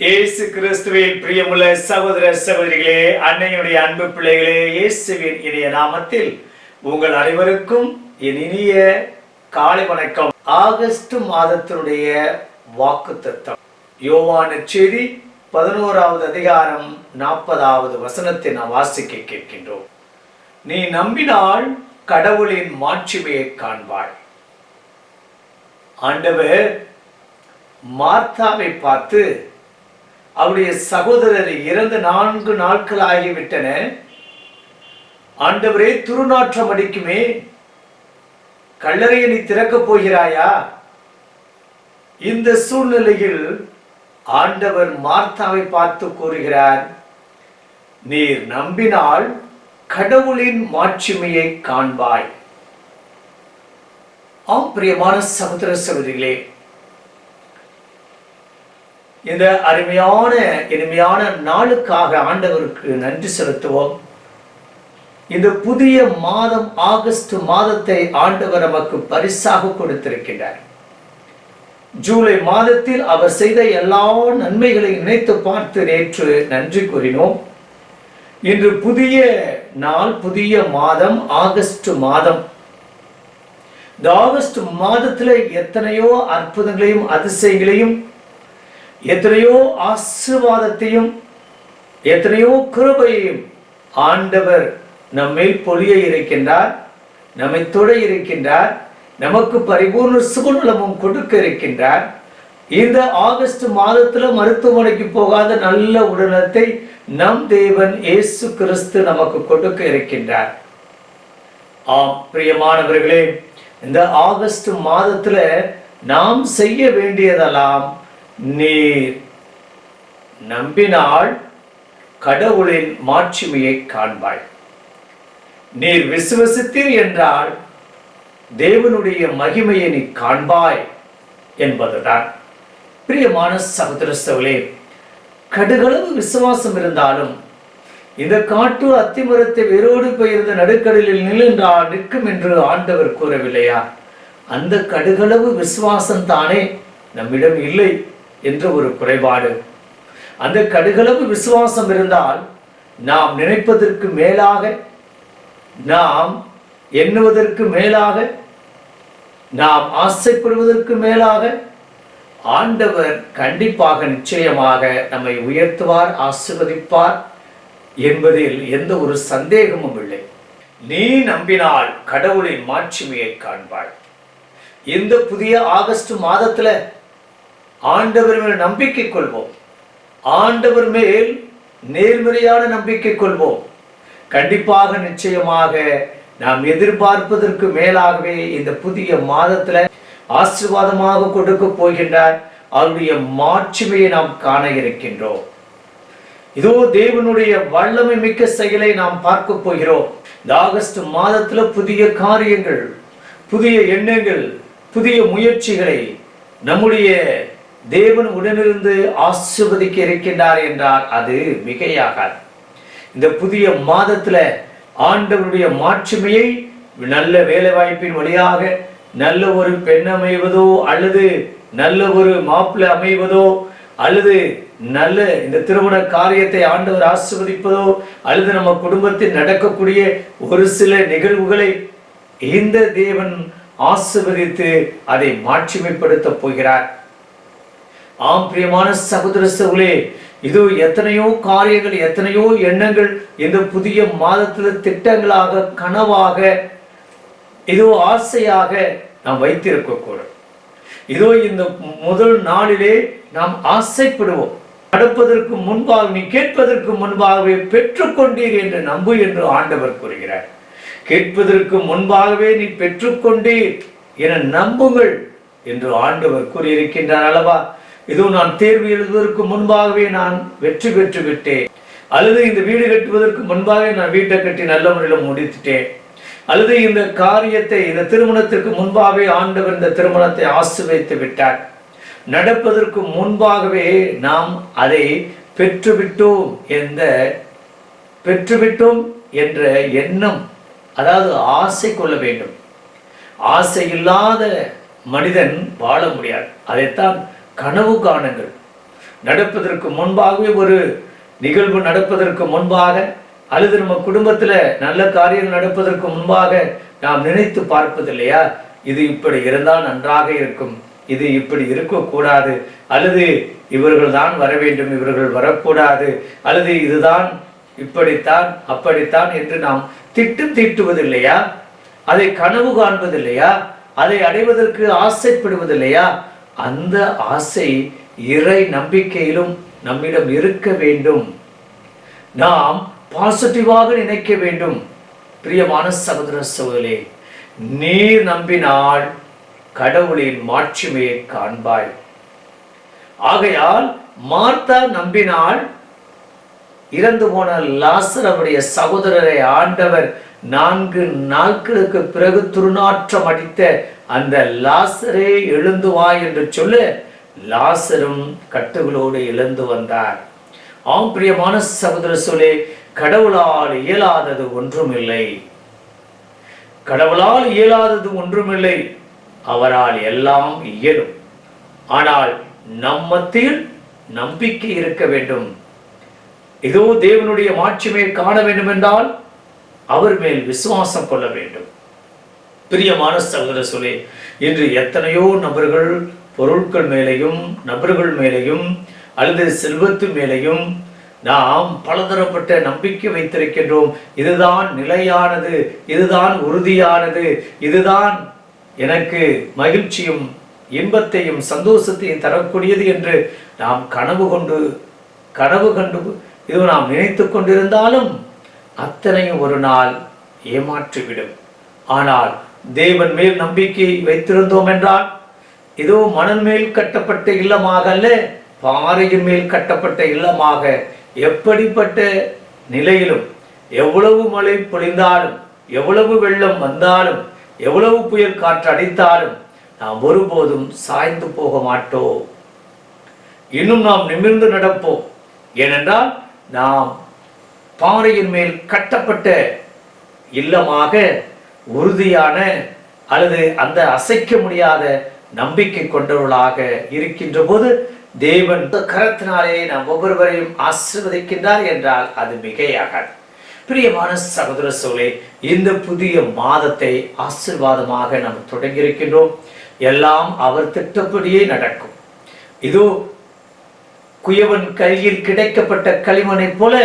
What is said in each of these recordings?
இயேசு கிறிஸ்துவின் பிரியமுள்ள சகோதர சகோதரிகளே அன்னையுடைய அன்பு பிள்ளைகளே இயேசுவின் இனிய நாமத்தில் உங்கள் அனைவருக்கும் என் இனிய காலை வணக்கம். ஆகஸ்ட் மாதத்தினுடைய வாக்கு தத்தம் யோவான செய்தி பதினோராவது அதிகாரம் நாற்பதாவது வசனத்தை நாம் வாசிக்க கேட்கின்றோம். நீ நம்பினால் கடவுளின் மாட்சிமையை காண்பாள் ஆண்டவர் மார்த்தாவை பார்த்து அவருடைய சகோதரர் இறந்து நான்கு நாட்கள் ஆகிவிட்டன. ஆண்டவரே துருநாற்றம் அடிக்குமே. கல்லறையை நீ திறக்கப் போகிறாயா? இந்த சூழ்நிலையில் ஆண்டவர் மார்த்தாவை பார்த்து கூறுகிறார் நீர் நம்பினால் கடவுளின் மாட்சிமையை காண்பாய். ஆம் பிரியமான சகோதர சகோதரிகளே இந்த அருமையான இனிமையான நாளுக்காக ஆண்டவருக்கு நன்றி செலுத்துவோம். இந்த புதிய மாதம் ஆகஸ்ட் மாதத்தை ஆண்டவர் நமக்கு பரிசாக கொடுத்திருக்கிறார் ஜூலை மாதத்தில் அவர் செய்த எல்லா நன்மைகளை நினைத்து பார்த்து நேற்று நன்றி கூறினோம். இன்று புதிய நாள் புதிய மாதம் ஆகஸ்ட் மாதம். இந்த ஆகஸ்ட் மாதத்துல எத்தனையோ அற்புதங்களையும் அதிசயங்களையும் எத்தனையோ ஆசிர்வாதத்தையும் எத்தனையோ கிருபையையும் ஆண்டவர் நம்மை பொழிய இருக்கின்றார் நம்மை தொட இருக்கின்றார் நமக்கு பரிபூர்ண சுகுநலமும் கொடுக்க இருக்கின்றார். இந்த ஆகஸ்ட் மாதத்துல மருத்துவமனைக்கு போகாத நல்ல உடலத்தை நம் தேவன் இயேசு கிறிஸ்து நமக்கு கொடுக்க இருக்கின்றார். ஆம் பிரியமானவர்களே இந்த ஆகஸ்ட் மாதத்துல நாம் செய்ய வேண்டியதெல்லாம் நீர் நம்பினால் கடவுளின் மாட்சிமையை காண்பாய். நீர் விசுவசித்தீர் என்றால் தேவனுடைய மகிமையை நீ காண்பாய் என்பதுதான். பிரியமான சகோதர கடுகளவு விசுவாசம் இருந்தாலும் இந்த காட்டு அத்திமரத்தை வேரோடு பெயர்ந்த நடுக்கடலில் நிலென்றால் நிற்கும் என்று ஆண்டவர் கூறவில்லையா? அந்த கடுகளவு விசுவாசம் தானே நம்மிடம் இல்லை. என்ற ஒரு குறைபாடு. அந்த கடுகளவு விசுவாசம் இருந்தால் நாம் நினைப்பதற்கு மேலாக நாம் எண்ணுவதற்கு மேலாக நாம் ஆசைப்படுவதற்கு மேலாக ஆண்டவர் கண்டிப்பாக நிச்சயமாக நம்மை உயர்த்துவார் ஆசிர்வதிப்பார் என்பதில் எந்த ஒரு சந்தேகமும் இல்லை. நீ நம்பினால் கடவுளின் மாட்சிமையை காண்பாள் இந்த புதிய ஆகஸ்ட் மாதத்துல ஆண்டவர் மேல் நம்பிக்கை கொள்வோம். ஆண்டவர் மேல் நேர்மறையான நம்பிக்கை கொள்வோம். கண்டிப்பாக நிச்சயமாக நாம் எதிர்பார்ப்பதற்கு மேலாகவே இந்த புதிய மாதத்துல ஆசீர்வாதமாக கொடுக்க போகின்றார் அவருடைய மாட்சிமையை நாம் காண இருக்கின்றோம். இதோ தேவனுடைய வல்லமை மிக்க செயலை நாம் பார்க்க போகிறோம். இந்த ஆகஸ்ட் மாதத்துல புதிய காரியங்கள் புதிய எண்ணங்கள் புதிய முயற்சிகளை நம்முடைய தேவன் உடனிருந்து ஆசிர்வதிக்க இருக்கின்றார் என்றால் அது மிகையாகாது. இந்த புதிய மாதத்துல ஆண்டவருடைய மாட்சிமையை நல்ல வேலை வாய்ப்பின் வழியாக நல்ல ஒரு பெண் அமைவதோ அல்லது நல்ல ஒரு மாப்பிள்ளை அமைவதோ அல்லது நல்ல இந்த திருமண காரியத்தை ஆண்டவர் ஆசிர்வதிப்பதோ அல்லது நம்ம குடும்பத்தில் நடக்கக்கூடிய ஒரு சில நிகழ்வுகளை இந்த தேவன் ஆசிர்வதித்து அதை மாட்சிமைப்படுத்த போகிறார். ஆம் பிரியமான சகோதர சகுலே இது எத்தனையோ காரியங்கள் எத்தனையோ எண்ணங்கள் இந்த புதிய மாதத்தில் திட்டங்களாக கனவாக இதோ ஆசையாக நாம் வைத்திருக்க கூடும் இதோ இந்த முதல் நாளிலே நாம் ஆசைப்படுவோம். நடப்பதற்கு முன்பாக நீ கேட்பதற்கு முன்பாகவே பெற்றுக்கொண்டீர் என்று நம்பு என்று ஆண்டவர் கூறுகிறார். கேட்பதற்கு முன்பாகவே நீ பெற்றுக்கொண்டீர் என நம்புங்கள் என்று ஆண்டவர் கூறியிருக்கின்றார் அல்லவா? இதோ நான் தேர்வு எழுதுவதற்கு முன்பாகவே நான் வெற்றி பெற்று விட்டேன். அல்லது இந்த வீடு கட்டுவதற்கு முன்பாகவே நான் வீட்டை கட்டி நல்ல முறையில் முடித்துட்டேன். அல்லது இந்த காரியத்தை இந்த திருமணத்திற்கு முன்பாகவே ஆண்டவர் இந்த திருமணத்தை ஆசிர்வதித்து விட்டார். நடப்பதற்கு முன்பாகவே நாம் அதை பெற்றுவிட்டோம் என்ற பெற்றுவிட்டோம் என்ற எண்ணம் அதாவது ஆசை கொள்ள வேண்டும். ஆசை இல்லாத மனிதன் வாழ முடியாது. அதைத்தான் கனவு காணுங்கள். நடப்பதற்கு முன்பாகவே ஒரு நிகழ்வு நடப்பதற்கு முன்பாக அல்லது நம்ம குடும்பத்தில் நல்ல காரியம் நடப்பதற்கு முன்பாக நாம் நினைத்து பார்ப்பதில்லையா இது இப்படி இருந்தால் நன்றாக இருக்கும். இது இப்படி இருக்கக்கூடாது. அல்லது இவர்கள் தான் வர வேண்டும் இவர்கள் வரக்கூடாது. அல்லது இதுதான் இப்படித்தான் அப்படித்தான் என்று நாம் திட்டம் தீட்டுவதில்லையா அதை கனவு காண்பதில்லையா அதை அடைவதற்கு ஆசைப்படுவதில்லையா அந்த ஆசை இறை நம்பிக்கையிலும் நம்மிடம் இருக்க வேண்டும். நாம் பாசிட்டிவாக நினைக்க வேண்டும். பிரியமான சகோதர சகோதரே நீர் நம்பினால் கடவுளின் மாட்சிமையை காண்பாய். ஆகையால் மார்த்தா நம்பினால் இறந்து போன லாசரவுடைய அவருடைய சகோதரரை ஆண்டவர் நான்கு நாட்களுக்கு பிறகு துருநாற்றம் அடித்த அந்த லாசரே எழுந்து வா என்று சொல்ல. லாசரும் கட்டுகளோடு எழுந்து வந்தார். ஆம் பிரியமான சகோதர சொல்லே கடவுளால் இயலாதது ஒன்றுமில்லை. கடவுளால் இயலாதது ஒன்றுமில்லை. அவரால் எல்லாம் இயலும். ஆனால் நம்மத்தில் நம்பிக்கை இருக்க வேண்டும். இதோ தேவனுடைய மாட்சிமையை காண வேண்டும் என்றால் அவர் மேல் விசுவாசம் கொள்ள வேண்டும். பிரியமான சகோதர சொல்லே இன்று எத்தனையோ நபர்கள் பொருட்கள் மேலேயும் நபர்கள் மேலேயும் அல்லது செல்வத்து மேலேயும் நாம் பலதரப்பட்ட நம்பிக்கை வைத்திருக்கின்றோம். இதுதான் நிலையானது இதுதான் உறுதியானது இதுதான் எனக்கு மகிழ்ச்சியும் இன்பத்தையும் சந்தோஷத்தையும் தரக்கூடியது என்று நாம் கனவு கொண்டு கனவு கண்டு இது நாம் நினைத்து கொண்டிருந்தாலும் அத்தனையும் ஒரு நாள் ஏமாற்றிவிடும். ஆனால் தேவன் மேல் நம்பிக்கை வைத்திருந்தோம் என்றால் இதோ மணல் மேல் கட்டப்பட்ட இல்லமாக அல்ல பாறையின் மேல் கட்டப்பட்ட இல்லமாக எப்படிப்பட்ட நிலையிலும் எவ்வளவு மழை பொழிந்தாலும் எவ்வளவு வெள்ளம் வந்தாலும் எவ்வளவு புயல் காற்று அடித்தாலும் நாம் ஒருபோதும் சாய்ந்து போக மாட்டோம். இன்னும் நாம் நிமிர்ந்து நடப்போம். ஏனென்றால் நாம் பாறையின் மேல் கட்டப்பட்ட இல்லமாக உறுதியான அல்லது அந்த அசைக்க முடியாத நம்பிக்கை கொண்டவர்களாக இருக்கின்ற போது தேவன் கரத்தினாலே நாம் ஒவ்வொருவரையும் ஆசிர்வதிக்கின்றார் என்றால் அது மிகையாகாது. பிரியமான சகோதர சோழே இந்த புதிய மாதத்தை ஆசிர்வாதமாக நாம் தொடங்கியிருக்கின்றோம். எல்லாம் அவர் திட்டப்படியே நடக்கும். இதோ குயவன் கையில் கிடைக்கப்பட்ட களிமனை போல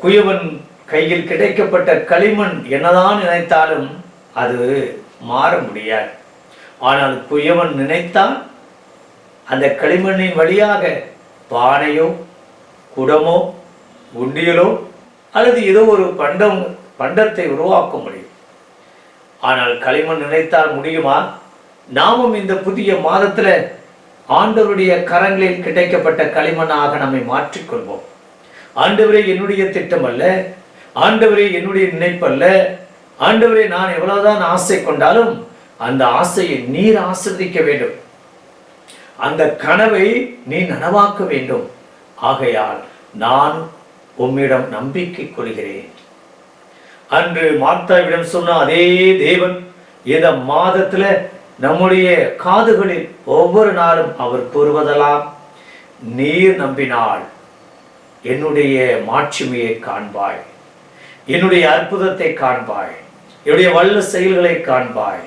குயவன் கையில் கிடைக்கப்பட்ட களிமண் என்னதான் நினைத்தாலும் அது மாற முடியாது. ஆனால் குயவன் நினைத்தால் அந்த களிமண்ணின் வழியாக பானையோ குடமோ உண்டியலோ அல்லது ஏதோ ஒரு பண்டம் பண்டத்தை உருவாக்க முடியும். ஆனால் களிமண் நினைத்தால் முடியுமா? நாமும் இந்த புதிய மாதத்தில் ஆண்டவருடைய கரங்களில் கிடைக்கப்பட்ட களிமண்ணாக நம்மை மாற்றிக்கொள்வோம். ஆண்டவரே என்னுடைய திட்டம் அல்ல ஆண்டவரே என்னுடைய நினைப்பல்ல. ஆண்டவரே நான் எவ்வளவுதான் ஆசை கொண்டாலும் அந்த ஆசையை நீர் ஆசிர்வதிக்க வேண்டும். அந்த கனவை நீ நனவாக்க வேண்டும். ஆகையால் நான் உம்மிடம் நம்பிக்கை கொள்கிறேன். அன்று மார்த்தாவிடம் சொன்ன அதே தேவன் இந்த மாதத்துல நம்முடைய காதுகளில் ஒவ்வொரு நாளும் அவர் கூறுவதெல்லாம் நீர் நம்பினால். என்னுடைய மாட்சிமையை காண்பாய். என்னுடைய அற்புதத்தை காண்பாய். என்னுடைய வல்ல செயல்களை காண்பாய்.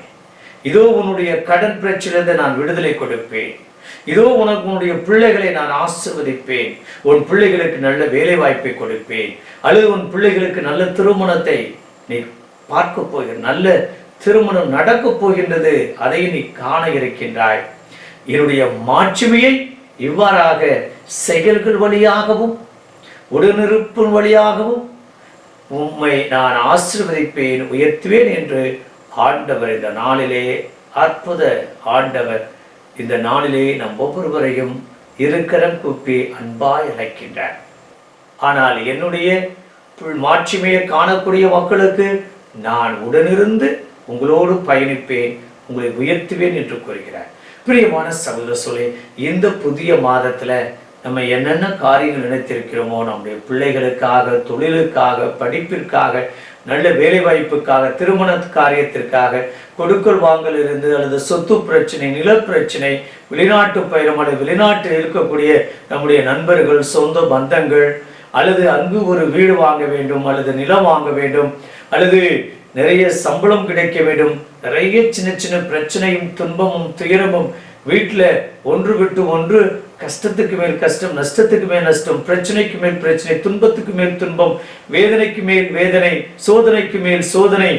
இதோ உன்னுடைய கடன் பிரச்சனையிலிருந்து நான் விடுதலை கொடுப்பேன். இதோ உனக்கு உன்னுடைய பிள்ளைகளை நான் ஆசிர்வதிப்பேன். உன் பிள்ளைகளுக்கு நல்ல வேலை வாய்ப்பை கொடுப்பேன். அல்லது உன் பிள்ளைகளுக்கு நல்ல திருமணத்தை நீ பார்க்க போகிற நல்ல திருமணம் நடக்கப் போகின்றது அதை நீ காண இருக்கின்றாய். என்னுடைய மாட்சிமையை இவ்வாறாக செயல்கள் வழியாகவும் உடனிருப்பின் வழியாகவும் உம்மை நான் ஆசிர்வதிப்பேன் உயர்த்துவேன் என்று ஆண்டவர் இந்த நாளிலே அற்புத ஆண்டவர் இந்த நாளிலே நம் ஒவ்வொருவரையும் இருக்கரம் கூப்பி அன்பாய் அழைக்கின்றார். ஆனால் என்னுடைய புல் மாட்சிமையை காணக்கூடிய மக்களுக்கு நான் உடனிருந்து உங்களோடு பயணிப்பேன் உங்களை உயர்த்துவேன் என்று கூறுகிறார். பிரியமான சகோதர சொல்லி இந்த புதிய மாதத்தில் நம்ம என்னென்ன காரியங்கள் நினைத்திருக்கிறோமோ நம்முடைய பிள்ளைகளுக்காக தொழிலுக்காக படிப்பிற்காக நல்ல வேலை வாய்ப்புக்காக திருமண காரியத்திற்காக கொடுக்கல் வாங்கல் இருந்து அல்லது சொத்து பிரச்சனை நில பிரச்சனை வெளிநாட்டு பயணம் அல்லது வெளிநாட்டில் இருக்கக்கூடிய நம்முடைய நண்பர்கள் சொந்த பந்தங்கள் அல்லது அங்கு ஒரு வீடு வாங்க வேண்டும் அல்லது நிலம் வாங்க வேண்டும் அல்லது நிறைய சம்பளம் கிடைக்க வேண்டும் நிறைய சின்ன சின்ன பிரச்சனையும் துன்பமும் துயரமும் வீட்டில் ஒன்று விட்டு ஒன்று கஷ்டத்துக்கு மேல் கஷ்டம் நஷ்டத்துக்கு மேல் நஷ்டம் பிரச்சனைக்கு மேல் பிரச்சனை துன்பத்துக்கு மேல் துன்பம் வேதனைக்கு மேல் வேதனை சோதனைக்கு மேல் சோதனை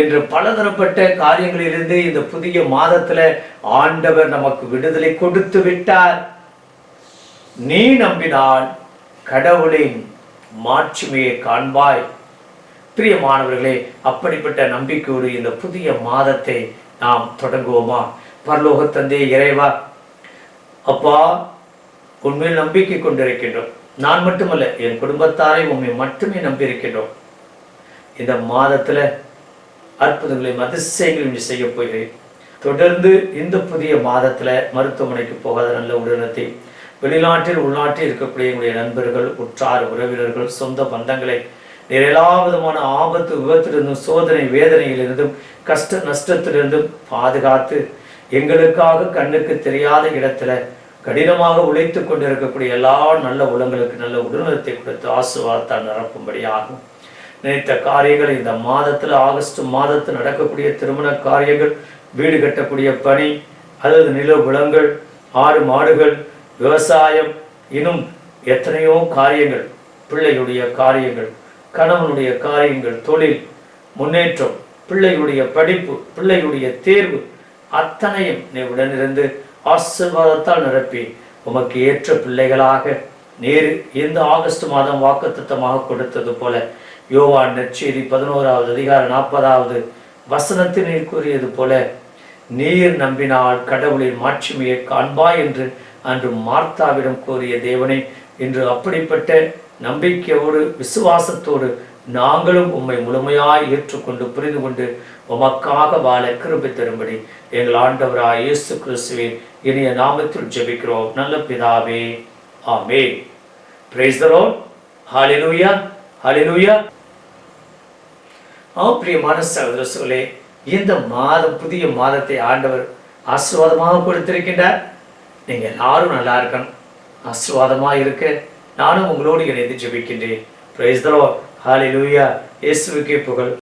என்று பலதரப்பட்ட காரியங்களிலிருந்து இந்த புதிய மாதத்துல ஆண்டவர் நமக்கு விடுதலை கொடுத்து விட்டார். நீ நம்பினால் கடவுளின் மாட்சிமையை காண்பாய். பிரியமானவர்களே அப்படிப்பட்ட நம்பிக்கையோடு இந்த புதிய மாதத்தை நாம் தொடங்குவோமா? பரலோக தந்தை இறைவா அப்பா உண்மையில் நம்பிக்கை கொண்டிருக்கின்றோம். நான் மட்டுமல்ல என் குடும்பத்தாரை உண்மை மட்டுமே நம்பியிருக்கின்றோம். இந்த மாதத்தில் அற்புதங்களையும் அதிசயங்களையும் செய்ய போகிறேன். தொடர்ந்து இந்த புதிய மாதத்தில் மருத்துவமனைக்கு போகாத நல்ல உடனத்தை வெளிநாட்டில் உள்நாட்டில் இருக்கக்கூடிய எங்களுடைய நண்பர்கள் உற்றார் உறவினர்கள் சொந்த பந்தங்களை வேறு எல்லா விதமான ஆபத்து விபத்திலிருந்தும் சோதனை வேதனையிலிருந்தும் கஷ்ட நஷ்டத்திலிருந்தும் பாதுகாத்து எங்களுக்காக கண்ணுக்கு தெரியாத இடத்துல கடினமாக உழைத்து கொண்டிருக்கக்கூடிய எல்லா நல்ல உலங்களுக்கு நல்ல உடல்நலத்தை கொடுத்து ஆசுவாதத்தால் நிரப்பும்படியாகும் நினைத்த காரியங்கள் இந்த மாதத்தில் ஆகஸ்ட் மாதத்தில் நடக்கக்கூடிய திருமண காரியங்கள் வீடு கட்டக்கூடிய பணி அல்லது நில உலங்கள் ஆடு மாடுகள் விவசாயம் இன்னும் எத்தனையோ காரியங்கள் பிள்ளையுடைய காரியங்கள் கணவனுடைய காரியங்கள் தொழில் முன்னேற்றம் பிள்ளையுடைய படிப்பு பிள்ளையுடைய தேர்வு அத்தனையும் நீ உடனிருந்து ஆசீர்வாதத்தால் நிரப்பி. உமக்கு ஏற்ற பிள்ளைகளாக நீர் இந்த ஆகஸ்ட் மாதம் வாக்குத்தத்தமாக கொடுத்தது போல. யோவான் நற்செய்தி பதினோராவது அதிகாரம் நாற்பதாவது வசனத்தில் நீர் கூறியது போல நீர் நம்பினால் கடவுளின் மாட்சிமையை காண்பாய் என்று அன்று மார்த்தாவிடம் கூறிய தேவனை இன்று அப்படிப்பட்ட நம்பிக்கையோடு விசுவாசத்தோடு நாங்களும் உம்மை முழுமையாய் ஏற்றுக்கொண்டு புரிந்து கொண்டு உமக்காக வாழ கிருபி தரும்படி எங்கள் ஆண்டவராய் இயேசு கிறிஸ்துவின் இனிய நாமத்தில் ஜெபிக்கிறோம். நல்ல பிதாவே ஆமே பிரைஸ் த ஹாலிலூயா ஹalleluya ஆ பிரியமான சகோதர இந்த மாதம் புதிய மாதத்தை ஆண்டவர் ஆசீர்வாதமாக கொடுத்திருக்கின்றார். நீங்க எல்லாரும் நல்லா இருக்கணும். ஆசீர்வாதமாக இருக்க. நானும் உங்களோடு இணைந்து ஜெபிக்கின்றேன். பிரைஸ் தரோ லார்ட் ஹalleluya இயேசுவுக்கே புகழ்.